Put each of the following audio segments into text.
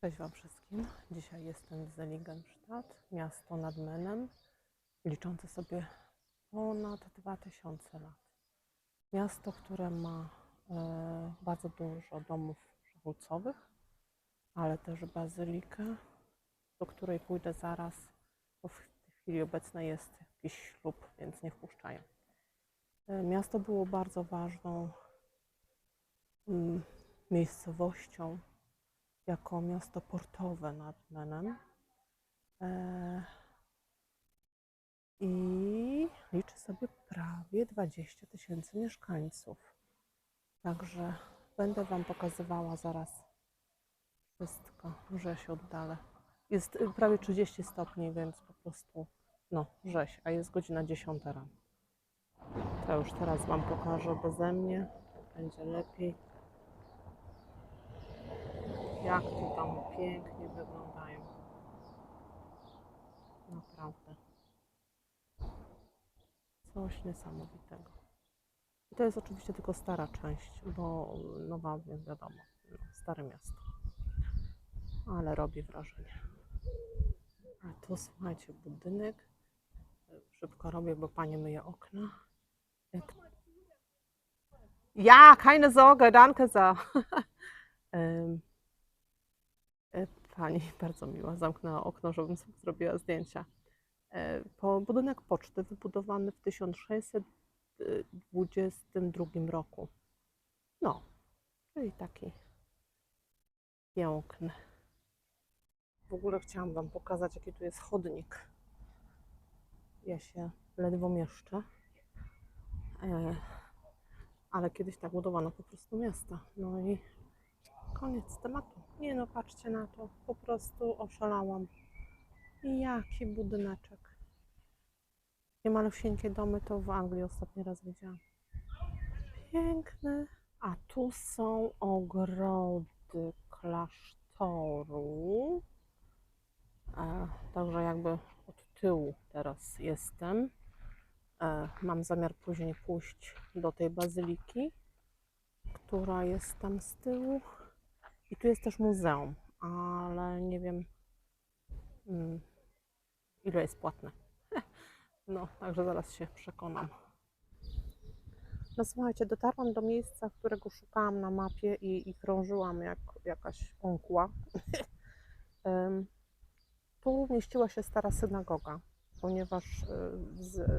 Cześć Wam wszystkim. Dzisiaj jestem w Zeligenstadt, miasto nad Menem, liczące sobie ponad 2000 lat. Miasto, które ma e, bardzo dużo domów szachulcowych, ale też bazylikę, do której pójdę zaraz, bo w chwili obecnej jest jakiś ślub, więc nie wpuszczają. E, miasto było bardzo ważną mm, miejscowością jako miasto portowe nad Menem. E, I liczy sobie prawie 20 tysięcy mieszkańców. Także będę Wam pokazywała zaraz wszystko, że się oddalę. Jest y, prawie 30 stopni, więc po prostu, no, rzeź, a jest godzina 10 rano. To już teraz Wam pokażę beze mnie, będzie lepiej jak te domy pięknie wyglądają. Naprawdę. Coś niesamowitego. I to jest oczywiście tylko stara część, bo nowa, więc wiadomo, no, stare miasto. Ale robi wrażenie. A tu słuchajcie, budynek. Szybko robię, bo pani myje okna. Jak... Ja, keine Sorge, danke za. E, Pani bardzo miła, zamknęła okno, żebym sobie zrobiła zdjęcia. E, Po budynek poczty wybudowany w 1622 roku. No, czyli taki piękny. W ogóle chciałam Wam pokazać, jaki tu jest chodnik. Ja się ledwo mieszczę. E, Ale kiedyś tak budowano po prostu miasta. No i Koniec tematu. Nie no, patrzcie na to. Po prostu oszalałam. I jaki budyneczek. Nie malusieńkie domy to w Anglii ostatni raz widziałam. Piękny. A tu są ogrody klasztoru. E, także jakby od tyłu teraz jestem. E, mam zamiar później pójść do tej bazyliki, która jest tam z tyłu. I tu jest też muzeum, ale nie wiem, mm, ile jest płatne. No, także zaraz się przekonam. No słuchajcie, dotarłam do miejsca, którego szukałam na mapie i, i krążyłam jak jakaś. Em, tu mieściła się stara synagoga, ponieważ y, z,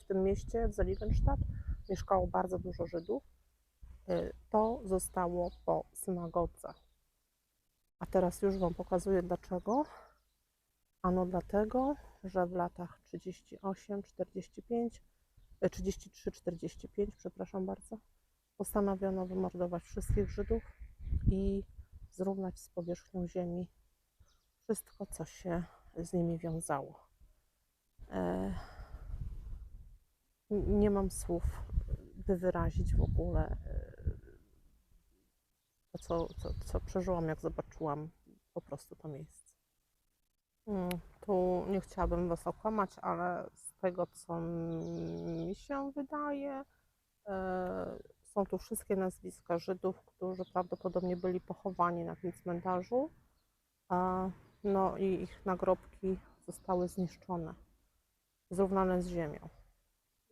w tym mieście, w Zeligenstadt, mieszkało bardzo dużo Żydów to zostało po synagodze. A teraz już Wam pokazuję dlaczego. Ano dlatego, że w latach 38, 45, 33, 45, przepraszam bardzo, postanowiono wymordować wszystkich Żydów i zrównać z powierzchnią ziemi wszystko, co się z nimi wiązało. E, nie mam słów, by wyrazić w ogóle e, co, co, co przeżyłam, jak zobaczyłam po prostu to miejsce. Mm, Tu nie chciałabym Was okłamać, ale z tego, co mi się wydaje, e, są tu wszystkie nazwiska Żydów, którzy prawdopodobnie byli pochowani na tym cmentarzu. No i ich nagrobki zostały zniszczone, zrównane z ziemią.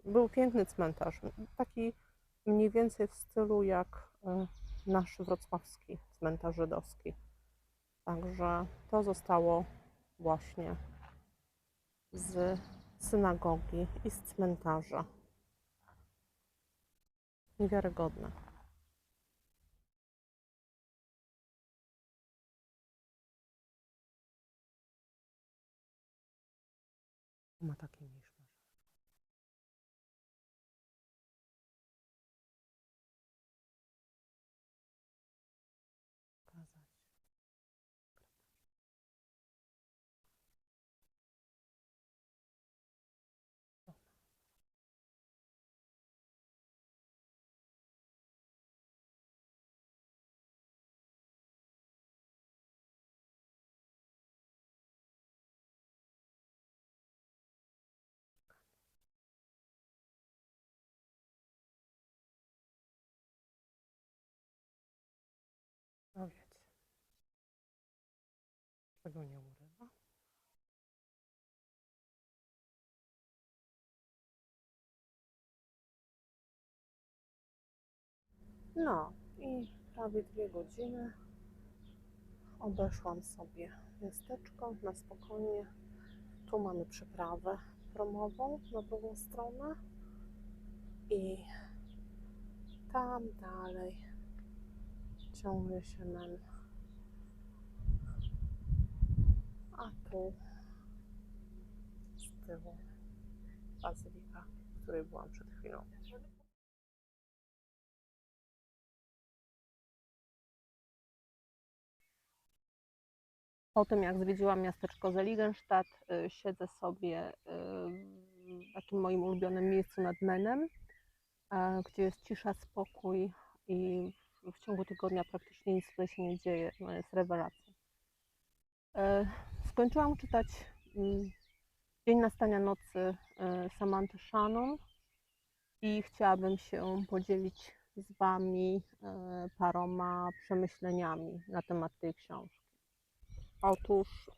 Był piękny cmentarz, taki mniej więcej w stylu jak e, nasz wrocławski cmentarz żydowski. Także to zostało właśnie z synagogi i z cmentarza. Niewiarygodne. Ma Tego nie urywa. No i prawie dwie godziny obeszłam sobie miasteczko na spokojnie. Tu mamy przeprawę promową na drugą stronę i tam dalej ciągnie się men. A tu z tyłu bazylika, w której byłam przed chwilą. Po tym, jak zwiedziłam miasteczko Zeligenstadt, y, siedzę sobie y, w takim moim ulubionym miejscu nad Menem, gdzie jest cisza, spokój i w- ciągu tygodnia praktycznie nic tutaj się nie dzieje. No jest rewelacja. Skończyłam czytać mm, Dzień nastania nocy e, Samanty Shannon i chciałabym się podzielić z Wami e, paroma przemyśleniami na temat tej książki. Otóż,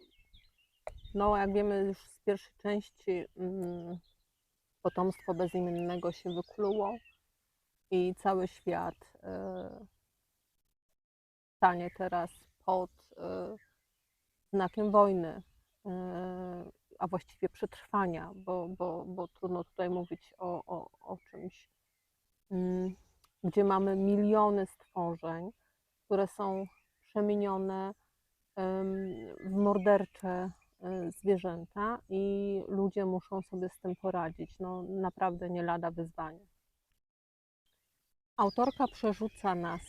no jak wiemy już z pierwszej części, mm, potomstwo bezimiennego się wykluło i cały świat e, stanie teraz pod znakiem wojny, e, a właściwie przetrwania, bo, bo, bo trudno tutaj mówić o, o, o czymś, mm, gdzie mamy miliony stworzeń, które są przemienione em, w mordercze e, zwierzęta i ludzie muszą sobie z tym poradzić. No naprawdę nie lada wyzwanie. Autorka przerzuca nas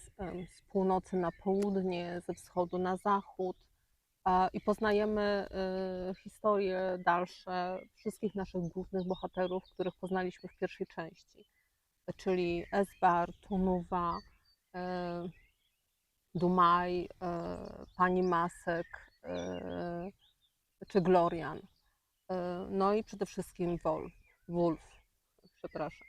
z północy na południe, ze wschodu na zachód i poznajemy e, historie dalsze wszystkich naszych głównych bohaterów, których poznaliśmy w pierwszej części, czyli Esbar, Tunuwa, e, Dumaj, e, pani Masek czy Glorian. No i przede wszystkim Wolf, Wolf przepraszam.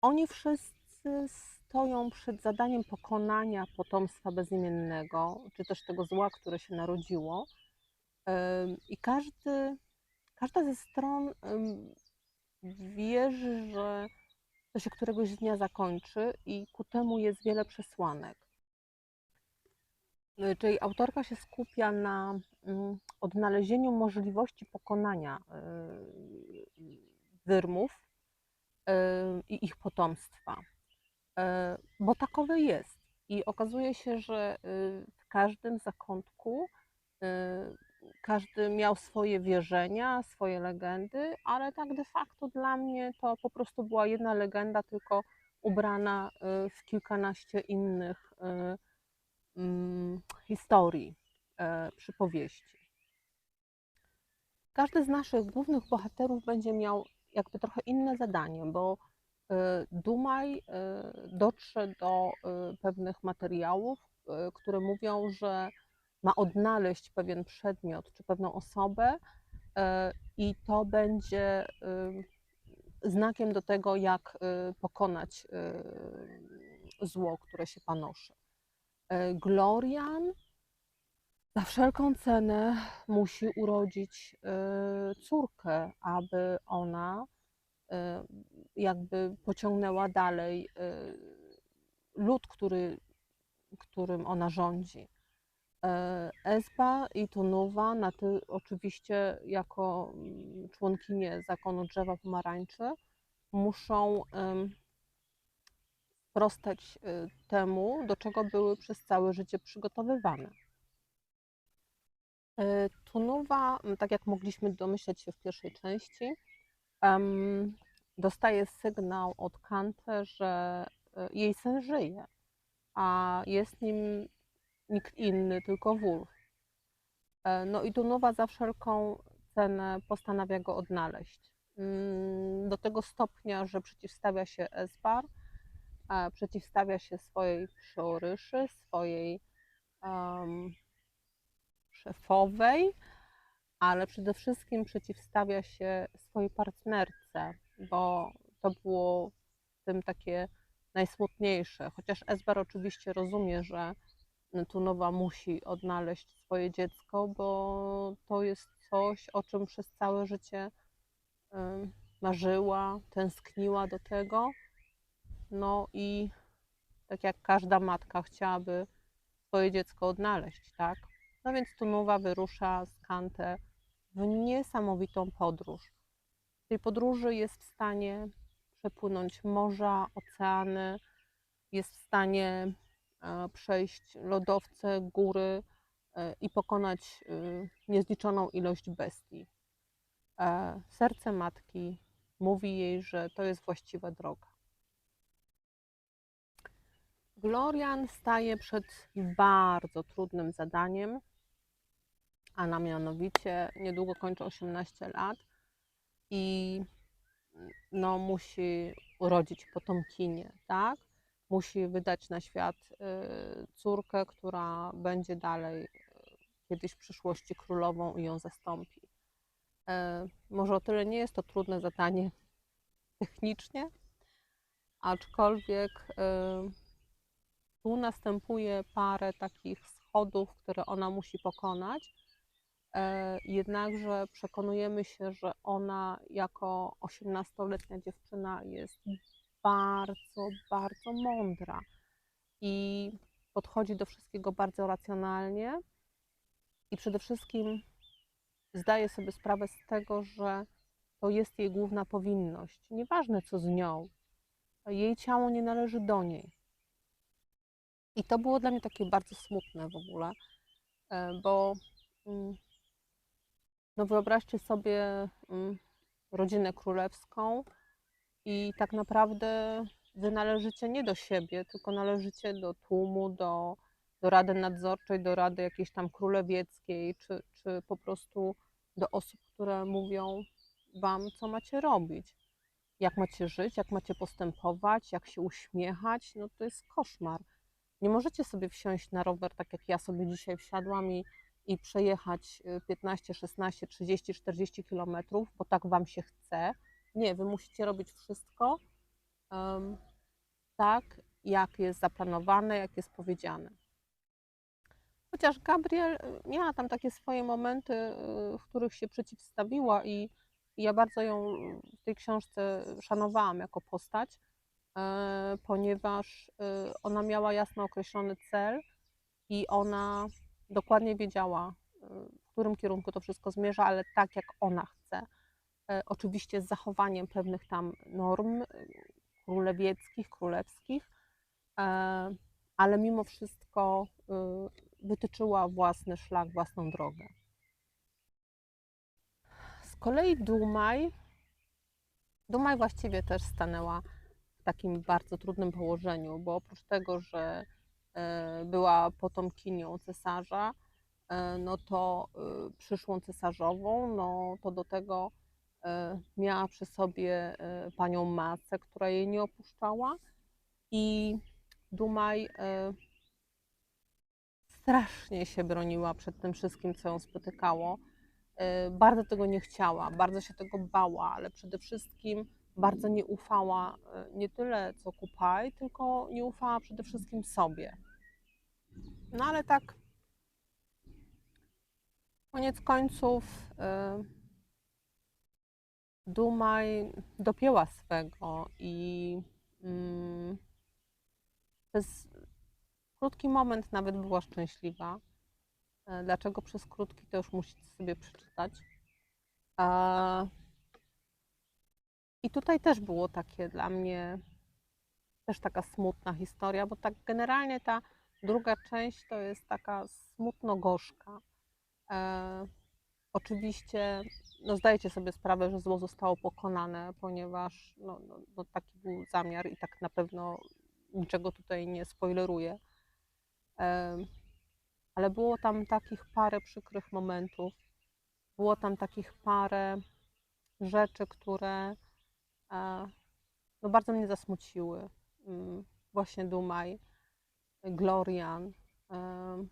Oni wszyscy stoją przed zadaniem pokonania potomstwa bezimiennego, czy też tego zła, które się narodziło. I każdy, każda ze stron wierzy, że to się któregoś dnia zakończy i ku temu jest wiele przesłanek. Y, Czyli autorka się skupia na mm, odnalezieniu możliwości pokonania wyrmów i ich potomstwa, bo takowe jest. I okazuje się, że y, w każdym zakątku y, każdy miał swoje wierzenia, swoje legendy, ale tak de facto dla mnie to po prostu była jedna legenda, tylko ubrana y, w kilkanaście innych mm, historii, e, przypowieści. Każdy z naszych głównych bohaterów będzie miał jakby trochę inne zadanie, bo e, Dumaj e, dotrze do e, pewnych materiałów, które mówią, że ma odnaleźć pewien przedmiot czy pewną osobę i to będzie znakiem do tego, jak pokonać zło, które się panoszy. Glorian za wszelką cenę musi urodzić córkę, aby ona jakby pociągnęła dalej e, lud, który, którym ona rządzi. E, Esba i Tunuwa, na ty, oczywiście jako mm, członkinie zakonu drzewa pomarańczy, muszą sprostać temu, do czego były przez całe życie przygotowywane. Tunuwa, tak jak mogliśmy domyśleć się w pierwszej części, dostaje sygnał od Kante, że e, jej syn żyje, a jest nim nikt inny, tylko Wolf. E, No i Tunuwa za wszelką cenę postanawia go odnaleźć. Mm, Do tego stopnia, że przeciwstawia się Esbar, a przeciwstawia się swojej przeoryszy, swojej em, szefowej, ale przede wszystkim przeciwstawia się swojej partnerce, bo to było w tym takie najsmutniejsze. Chociaż Esbar oczywiście rozumie, że Tunowa musi odnaleźć swoje dziecko, bo to jest coś, o czym przez całe życie marzyła, tęskniła do tego. No i tak jak każda matka chciałaby swoje dziecko odnaleźć, tak? No więc Tunowa wyrusza z Kantę w niesamowitą podróż. W tej podróży jest w stanie przepłynąć morza, oceany, jest w stanie e, przejść lodowce, góry e, i pokonać e, niezliczoną ilość bestii. Serce matki mówi jej, że to jest właściwa droga. Glorian staje przed bardzo trudnym zadaniem, a na mianowicie niedługo kończy 18 lat i no, musi urodzić potomkinię, tak? Musi wydać na świat y, córkę, która będzie dalej y, kiedyś w przyszłości królową i ją zastąpi. E, Może o tyle nie jest to trudne zadanie technicznie, aczkolwiek y, tu następuje parę takich schodów, które ona musi pokonać. E, Jednakże przekonujemy się, że ona jako 18-letnia dziewczyna jest bardzo, bardzo mądra i podchodzi do wszystkiego bardzo racjonalnie i przede wszystkim zdaje sobie sprawę z tego, że to jest jej główna powinność. Nieważne co z nią, jej ciało nie należy do niej. I to było dla mnie takie bardzo smutne w ogóle, e, bo mm, no wyobraźcie sobie mm, rodzinę królewską i tak naprawdę wy należycie nie do siebie, tylko należycie do tłumu, do, do rady nadzorczej, do rady jakiejś tam królewieckiej, czy, czy po prostu do osób, które mówią wam, co macie robić, jak macie żyć, jak macie postępować, jak się uśmiechać. No to jest koszmar. Nie możecie sobie wsiąść na rower, tak jak ja sobie dzisiaj wsiadłam i, i przejechać y, 15, 16, 30, 40 kilometrów, bo tak wam się chce. Nie, wy musicie robić wszystko em, tak, jak jest zaplanowane, jak jest powiedziane. Chociaż Gabriel y, miała tam takie swoje momenty, y, w których się przeciwstawiła i, i ja bardzo ją w tej książce szanowałam jako postać, e, ponieważ y, ona miała jasno określony cel i ona dokładnie wiedziała, y, w którym kierunku to wszystko zmierza, ale tak jak ona chce. E, Oczywiście z zachowaniem pewnych tam norm y, królewieckich, królewskich, e, ale mimo wszystko y, wytyczyła własny szlak, własną drogę. Z kolei Dumaj, Dumaj właściwie też stanęła w takim bardzo trudnym położeniu, bo oprócz tego, że była potomkinią cesarza, e, no to e, przyszłą cesarzową, no to do tego e, miała przy sobie e, panią Macę, która jej nie opuszczała i Dumaj e, strasznie się broniła przed tym wszystkim, co ją spotykało. E, Bardzo tego nie chciała, bardzo się tego bała, ale przede wszystkim bardzo nie ufała e, nie tyle co Kupaj, tylko nie ufała przede wszystkim sobie. No ale tak, koniec końców, e, Dumaj dopięła swego i mm, przez krótki moment nawet była szczęśliwa. E, Dlaczego przez krótki, to już musicie sobie przeczytać. A... I tutaj też było takie dla mnie też taka smutna historia, bo tak generalnie ta druga część to jest taka smutno-gorzka. E, oczywiście no zdajecie sobie sprawę, że zło zostało pokonane, ponieważ no, no, no taki był zamiar i tak na pewno niczego tutaj nie spoileruję. Em, ale było tam takich parę przykrych momentów, było tam takich parę rzeczy, które e, no bardzo mnie zasmuciły. Mm, Właśnie Dumaj, Glorian. Em,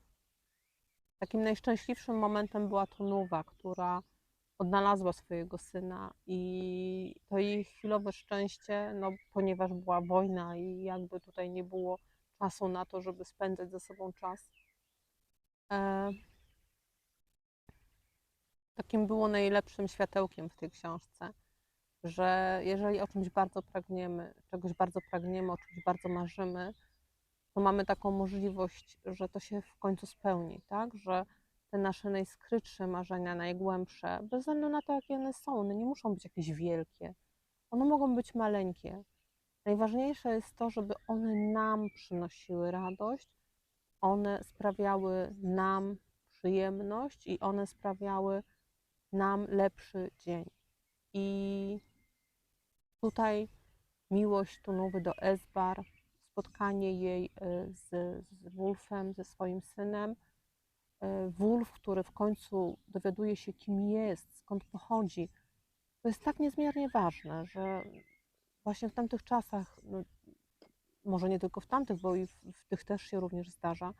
Takim najszczęśliwszym momentem była Tunuwa, która odnalazła swojego syna i to jej chwilowe szczęście, no ponieważ była wojna i jakby tutaj nie było czasu na to, żeby spędzać ze sobą czas, e, takim było najlepszym światełkiem w tej książce, że jeżeli o czymś bardzo pragniemy, czegoś bardzo pragniemy, o czymś bardzo marzymy, to mamy taką możliwość, że to się w końcu spełni, tak? Że te nasze najskrytsze marzenia, najgłębsze, bez względu na to, jakie one są, one nie muszą być jakieś wielkie. One mogą być maleńkie. Najważniejsze jest to, żeby one nam przynosiły radość, one sprawiały nam przyjemność i one sprawiały nam lepszy dzień. I tutaj miłość Tunowy do Esbar, spotkanie jej y, z, z Wolfem, ze swoim synem. Y, Wolf, który w końcu dowiaduje się, kim jest, skąd pochodzi, to jest tak niezmiernie ważne, że właśnie w tamtych czasach, no, może nie tylko w tamtych, bo i w, w tych też się również zdarza,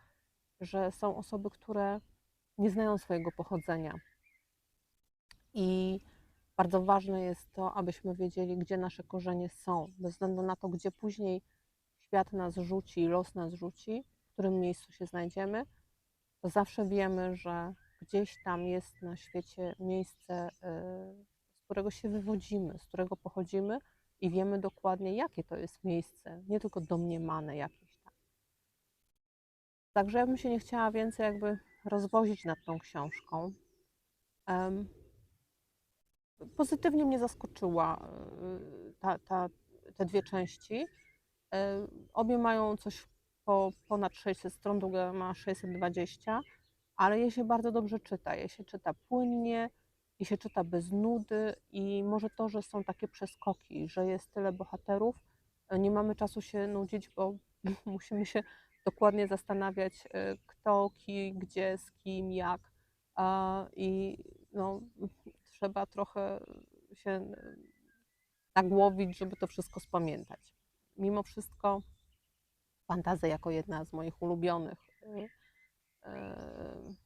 że są osoby, które nie znają swojego pochodzenia. I bardzo ważne jest to, abyśmy wiedzieli, gdzie nasze korzenie są, bez względu na to, gdzie później świat nas rzuci, los nas rzuci, w którym miejscu się znajdziemy, to zawsze wiemy, że gdzieś tam jest na świecie miejsce, y, z którego się wywodzimy, z którego pochodzimy i wiemy dokładnie, jakie to jest miejsce, nie tylko domniemane jakieś tam. Także ja bym się nie chciała więcej jakby rozwozić nad tą książką. Pozytywnie mnie zaskoczyła y, ta, ta, te dwie części. Y, Obie mają coś po ponad 600 stron, druga ma 620, ale je się bardzo dobrze czyta. Je się czyta płynnie, je się czyta bez nudy i może to, że są takie przeskoki, że jest tyle bohaterów, y, nie mamy czasu się nudzić, bo musimy się dokładnie zastanawiać, y, kto, ki, gdzie, z kim, jak. I no, trzeba trochę się nagłowić, żeby to wszystko spamiętać. Mimo wszystko fantazja jako jedna z moich ulubionych y, y,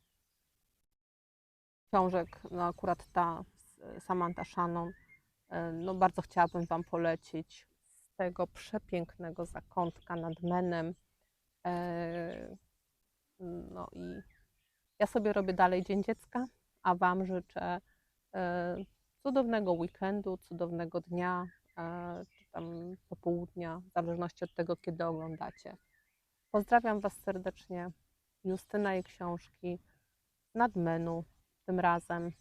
książek, no akurat ta z Samantha Shannon, y, no bardzo chciałabym Wam polecić z tego przepięknego zakątka nad Menem. Y, No i ja sobie robię dalej Dzień Dziecka, a Wam życzę cudownego weekendu, cudownego dnia, tam popołudnia, w zależności od tego, kiedy oglądacie. Pozdrawiam Was serdecznie. Justyna i książki nad menu tym razem.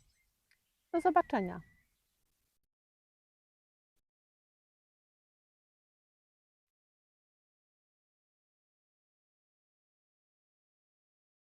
Do zobaczenia.